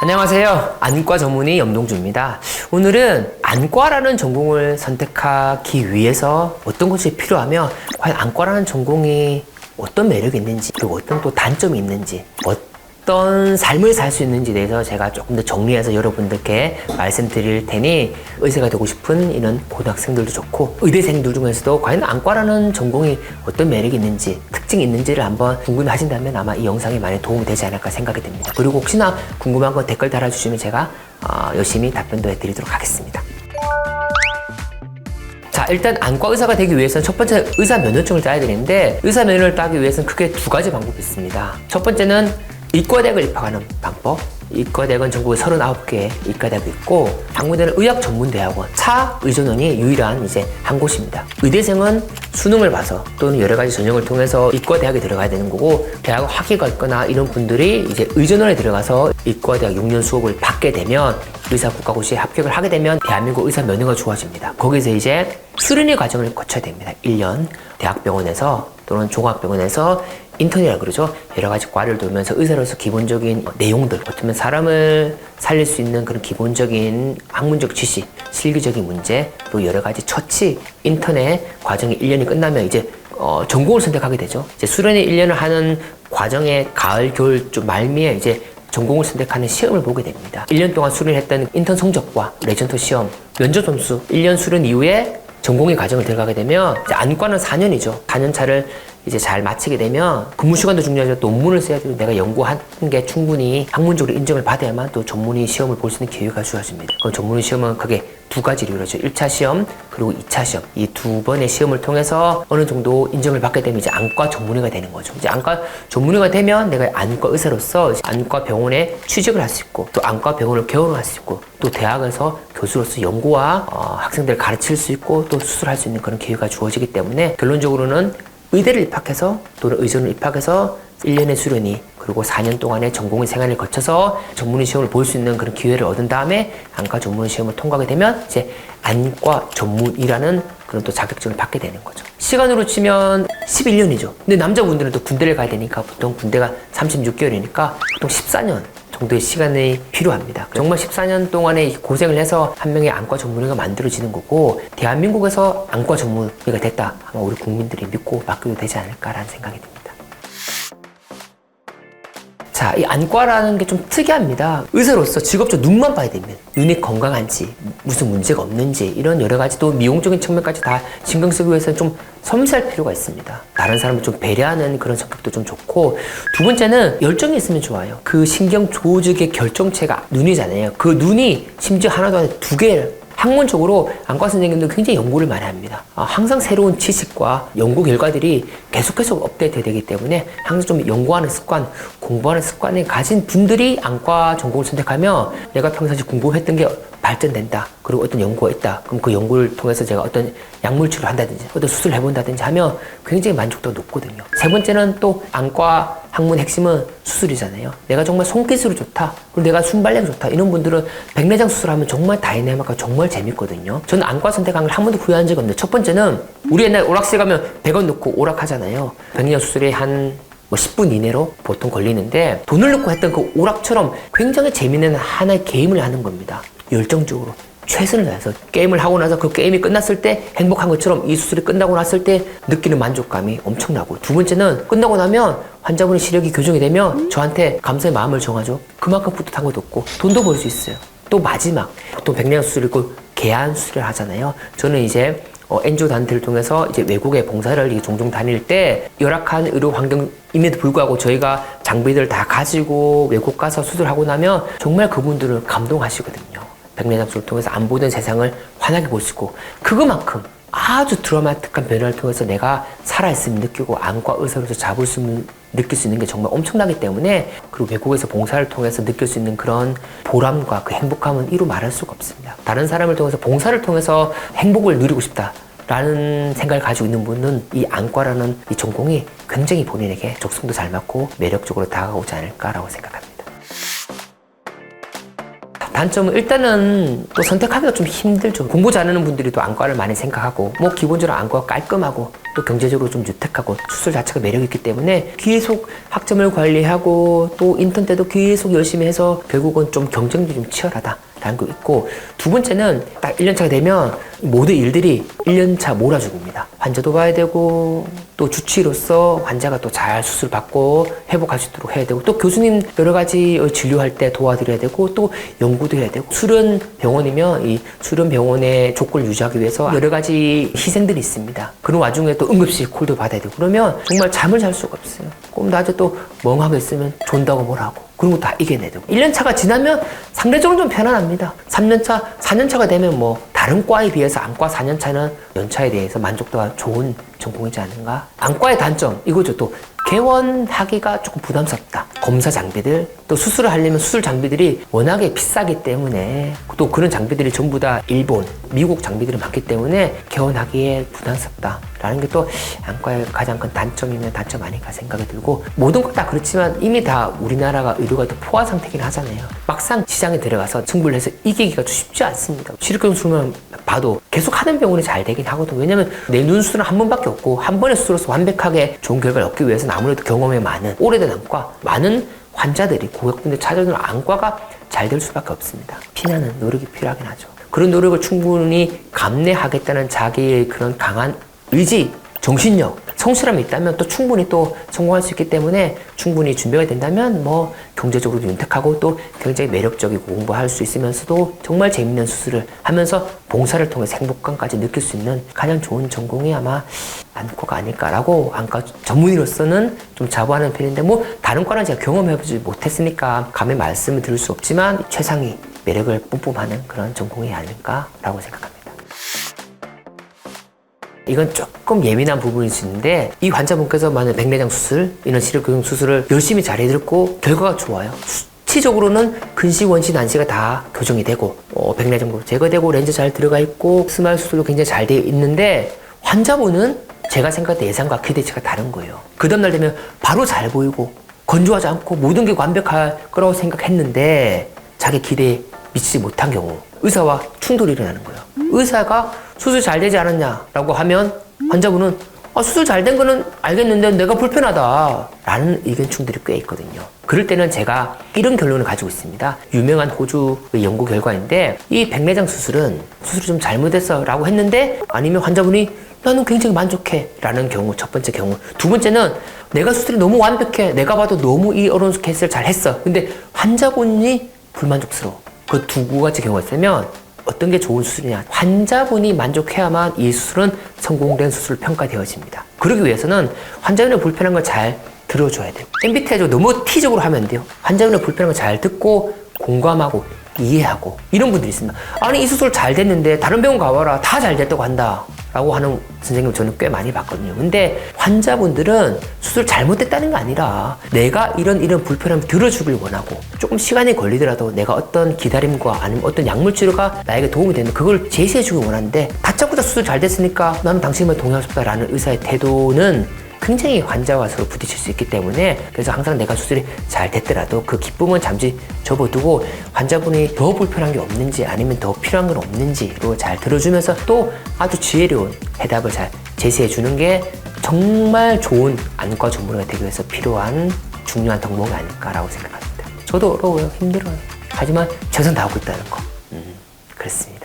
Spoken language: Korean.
안녕하세요. 안과 전문의 염동주입니다. 오늘은 안과라는 전공을 선택하기 위해서 어떤 것이 필요하며 과연 안과라는 전공이 어떤 매력이 있는지 그리고 어떤 또 단점이 있는지 어떤 삶을 살 수 있는지에 대해서 제가 조금 더 정리해서 여러분들께 말씀드릴 테니 의사가 되고 싶은 이런 고등학생들도 좋고 의대생들 중에서도 과연 안과라는 전공이 어떤 매력이 있는지 특징이 있는지를 한번 궁금해 하신다면 아마 이 영상이 많이 도움이 되지 않을까 생각이 됩니다. 그리고 혹시나 궁금한 건 댓글 달아주시면 제가 어, 열심히 답변도 해드리도록 하겠습니다. 자, 일단 안과 의사가 되기 위해서는 첫 번째 의사 면허증을 따야 되는데 의사 면허를 따기 위해서는 크게 두 가지 방법이 있습니다. 첫 번째는 의과대학을 입학하는 방법. 의과대학은 전국에 39개의 의과대학이 있고 당구대는 의학전문대학원, 차의전원이 유일한 이제 한 곳입니다. 의대생은 수능을 봐서 또는 여러 가지 전형을 통해서 의과대학에 들어가야 되는 거고 대학 학위가 있거나 이런 분들이 이제 의전원에 들어가서 의과대학 6년 수업을 받게 되면 의사 국가고시에 합격을 하게 되면 대한민국 의사 면허가 주어집니다. 거기서 이제 수련의 과정을 거쳐야 됩니다. 1년 대학병원에서 또는 종합병원에서 인턴이라 그러죠. 여러 가지 과를 돌면서 의사로서 기본적인 내용들, 어쩌면 사람을 살릴 수 있는 그런 기본적인 학문적 지식, 실기적인 문제, 또 여러 가지 처치, 인턴의 과정이 1년이 끝나면 이제 어, 전공을 선택하게 되죠. 이제 수련의 1년을 하는 과정에 가을, 겨울 좀 말미에 이제 전공을 선택하는 시험을 보게 됩니다. 1년 동안 수련했던 인턴 성적과 레전터 시험, 면접 점수, 1년 수련 이후에 전공의 과정을 들어가게 되면 안과는 4년이죠. 4년 차를 이제 잘 마치게 되면 근무 시간도 중요하죠. 또 논문을 써야 되고 내가 연구한 게 충분히 학문적으로 인정을 받아야만 또 전문의 시험을 볼 수 있는 기회가 주어집니다. 그 전문의 시험은 크게 두 가지로 이루어져 1차 시험 그리고 2차 시험 이 두 번의 시험을 통해서 어느 정도 인정을 받게 되면 이제 안과 전문의가 되는 거죠. 이제 안과 전문의가 되면 내가 안과 의사로서 안과 병원에 취직을 할 수 있고 또 안과 병원을 개원할 수 있고 또 대학에서 교수로서 연구와 어, 학생들을 가르칠 수 있고 또 수술할 수 있는 그런 기회가 주어지기 때문에 결론적으로는 의대를 입학해서 또는 의전을 입학해서 1년의 수련이 그리고 4년 동안의 전공의 생활을 거쳐서 전문의 시험을 볼 수 있는 그런 기회를 얻은 다음에 안과 전문의 시험을 통과하게 되면 이제 안과 전문이라는 그런 또 자격증을 받게 되는 거죠. 시간으로 치면 11년이죠. 근데 남자분들은 또 군대를 가야 되니까 보통 군대가 36개월이니까 보통 14년 정도의 시간이 필요합니다. 정말 14년 동안의 고생을 해서 한 명의 안과 전문의가 만들어지는 거고 대한민국에서 안과 전문의가 됐다. 아마 우리 국민들이 믿고 맡겨도 되지 않을까라는 생각이 듭니다. 자, 이 안과라는 게 좀 특이합니다. 의사로서 직업적 눈만 봐야 됩니다. 눈이 건강한지, 무슨 문제가 없는지, 이런 여러 가지 또 미용적인 측면까지 다 신경 쓰기 위해서는 좀 섬세할 필요가 있습니다. 다른 사람을 좀 배려하는 그런 성격도 좀 좋고, 두 번째는 열정이 있으면 좋아요. 그 신경 조직의 결정체가 눈이잖아요. 그 눈이 심지어 하나도 아니라 두 개를 학문적으로 안과 선생님들 굉장히 연구를 많이 합니다. 아, 항상 새로운 지식과 연구 결과들이 계속해서 업데이트 되기 때문에 항상 좀 연구하는 습관, 공부하는 습관을 가진 분들이 안과 전공을 선택하면 내가 평상시 공부했던 게 발전된다. 그리고 어떤 연구가 있다. 그럼 그 연구를 통해서 제가 어떤 약물 치료를 한다든지 어떤 수술을 해본다든지 하면 굉장히 만족도가 높거든요. 세 번째는 또 안과 학문 핵심은 수술이잖아요. 내가 정말 손기술이 좋다. 그리고 내가 순발력이 좋다. 이런 분들은 백내장 수술하면 정말 다이내믹하고 정말 재밌거든요. 저는 안과 선택한 걸 한 번도 후회한 적이 없는데 첫 번째는 우리 옛날 오락실 가면 100원 넣고 오락하잖아요. 백내장 수술이 한뭐 10분 이내로 보통 걸리는데 돈을 넣고 했던 그 오락처럼 굉장히 재밌는 하나의 게임을 하는 겁니다. 열정적으로 최선을 다해서 게임을 하고 나서 그 게임이 끝났을 때 행복한 것처럼 이 수술이 끝나고 났을 때 느끼는 만족감이 엄청나고 두 번째는 끝나고 나면 환자분의 시력이 교정이 되면 저한테 감사의 마음을 정하죠. 그만큼 뿌듯한 것도 없고 돈도 벌 수 있어요. 또 마지막 보통 백내장 수술이고 개안 수술을 하잖아요. 저는 이제 어, 엔조 단체를 통해서 이제 외국에 봉사를 종종 다닐 때 열악한 의료 환경임에도 불구하고 저희가 장비들 다 가지고 외국 가서 수술하고 나면 정말 그분들은 감동하시거든요. 백내장 수술을 통해서 안 보던 세상을 환하게 볼 수 있고 그거만큼 아주 드라마틱한 변화를 통해서 내가 살아있음을 느끼고 안과 의사로서 잡을 수 있는 느낄 수 있는 게 정말 엄청나기 때문에 그리고 외국에서 봉사를 통해서 느낄 수 있는 그런 보람과 그 행복함은 이루 말할 수가 없습니다. 다른 사람을 통해서 봉사를 통해서 행복을 누리고 싶다. 라는 생각을 가지고 있는 분은 이 안과라는 이 전공이 굉장히 본인에게 적성도 잘 맞고 매력적으로 다가오지 않을까라고 생각합니다. 단점은 일단은 또 선택하기가 좀 힘들죠. 공부 잘하는 분들이 또 안과를 많이 생각하고 뭐 기본적으로 안과가 깔끔하고 또 경제적으로 좀 유택하고 수술 자체가 매력 있기 때문에 계속 학점을 관리하고 또 인턴 때도 계속 열심히 해서 결국은 좀 경쟁도 좀 치열하다. 거 있고 두 번째는 딱 1년차가 되면 모든 일들이 1년차 몰아주고입니다. 환자도 봐야 되고 또 주치의로서 환자가 또 잘 수술 받고 회복할 수 있도록 해야 되고 또 교수님 여러 가지 진료할 때 도와드려야 되고 또 연구도 해야 되고 수련 병원이면 이 수련 병원의 조건을 유지하기 위해서 여러 가지 희생들이 있습니다. 그런 와중에 또 응급실 콜도 받아야 되고 그러면 정말 잠을 잘 수가 없어요. 그럼 낮에 또 멍하게 있으면 존다고 뭘 하고 그런 거 다 이겨내야 되고 1년차가 지나면 상대적으로 좀 편안합니다. 3년차, 4년차가 되면 뭐 다른 과에 비해서 안과 4년차는 연차에 대해서 만족도가 좋은 전공이지 않은가? 안과의 단점 이거죠. 또 개원하기가 조금 부담스럽다. 검사 장비들, 또 수술을 하려면 수술 장비들이 워낙에 비싸기 때문에 또 그런 장비들이 전부 다 일본, 미국 장비들이 많기 때문에 개원하기에 부담스럽다. 라는 게 또 안과의 가장 큰 단점이면 단점 아닌가 생각이 들고 모든 것 다 그렇지만 이미 다 우리나라가 의료가 또 포화 상태긴 하잖아요. 막상 시장에 들어가서 승부를 해서 이기기가 쉽지 않습니다. 치료경 수술만 봐도 계속 하는 병원이 잘 되긴 하거든. 왜냐면 내 눈 수술은 한 번밖에 없고 한 번의 수술로서 완벽하게 좋은 결과를 얻기 위해서는 아무래도 경험이 많은 오래된 안과 많은 환자들이 고객분들 찾아오는 안과가 잘 될 수밖에 없습니다. 피나는 노력이 필요하긴 하죠. 그런 노력을 충분히 감내하겠다는 자기의 그런 강한 의지, 정신력, 성실함이 있다면 또 충분히 또 성공할 수 있기 때문에 충분히 준비가 된다면 뭐 경제적으로도 윤택하고 또 굉장히 매력적이고 공부할 수 있으면서도 정말 재밌는 수술을 하면서 봉사를 통해 행복감까지 느낄 수 있는 가장 좋은 전공이 아마 안과가 아닐까라고 안과 전문의로서는 좀 자부하는 편인데 뭐 다른 과는 제가 경험해보지 못했으니까 감히 말씀을 드릴 수 없지만 최상위 매력을 뿜뿜하는 그런 전공이 아닐까라고 생각합니다. 이건 조금 예민한 부분일 수 있는데 이 환자분께서 만약 백내장 수술 이런 시력 교정 수술을 열심히 잘 해드렸고 결과가 좋아요. 수치적으로는 근시, 원시, 난시가 다 교정이 되고 어, 백내장도 제거되고 렌즈 잘 들어가 있고 스마일 수술도 굉장히 잘 되어 있는데 환자분은 제가 생각할 때 예상과 기대치가 다른 거예요. 그 다음날 되면 바로 잘 보이고 건조하지 않고 모든 게 완벽할 거라고 생각했는데 자기 기대에 미치지 못한 경우 의사와 충돌이 일어나는 거예요. 의사가 수술 잘 되지 않았냐라고 하면 환자분은 아, 수술 잘 된 거는 알겠는데 내가 불편하다. 라는 의견 충돌이 꽤 있거든요. 그럴 때는 제가 이런 결론을 가지고 있습니다. 유명한 호주의 연구 결과인데 이 백내장 수술은 수술이 좀 잘못했어 라고 했는데 아니면 환자분이 나는 굉장히 만족해 라는 경우 첫 번째 경우. 두 번째는 내가 수술이 너무 완벽해. 내가 봐도 너무 이 어려운 케이스를 잘 했어. 근데 환자분이 불만족스러워. 그 두 가지 경우가 있으면 어떤 게 좋은 수술이냐. 환자분이 만족해야만 이 수술은 성공된 수술로 평가되어집니다. 그러기 위해서는 환자분의 불편한 걸 잘 들어줘야 돼요. MBTI도 너무 T적으로 하면 안 돼요. 환자분의 불편한 걸 잘 듣고 공감하고 이해하고 이런 분들이 있습니다 아니 이 수술 잘 됐는데 다른 병원 가봐라 다 잘 됐다고 한다 라고 하는 선생님 저는 꽤 많이 봤거든요. 근데 환자분들은 수술 잘못됐다는 게 아니라 내가 이런 이런 불편함 들어주길 원하고 조금 시간이 걸리더라도 내가 어떤 기다림과 아니면 어떤 약물 치료가 나에게 도움이 되는 그걸 제시해 주길 원하는데 다짜고짜 수술 잘 됐으니까 나는 당신만 동의하고 싶다라는 의사의 태도는 굉장히 환자와 서로 부딪힐 수 있기 때문에 그래서 항상 내가 수술이 잘 됐더라도 그 기쁨은 잠시 접어두고 환자분이 더 불편한 게 없는지 아니면 더 필요한 건 없는지로 잘 들어주면서 또 아주 지혜로운 해답을 잘 제시해 주는 게 정말 좋은 안과 전문의가 되기 위해서 필요한 중요한 덕목이 아닐까라고 생각합니다. 저도 어려워요. 힘들어요. 하지만 최선 다하고 있다는 거. 음, 그렇습니다.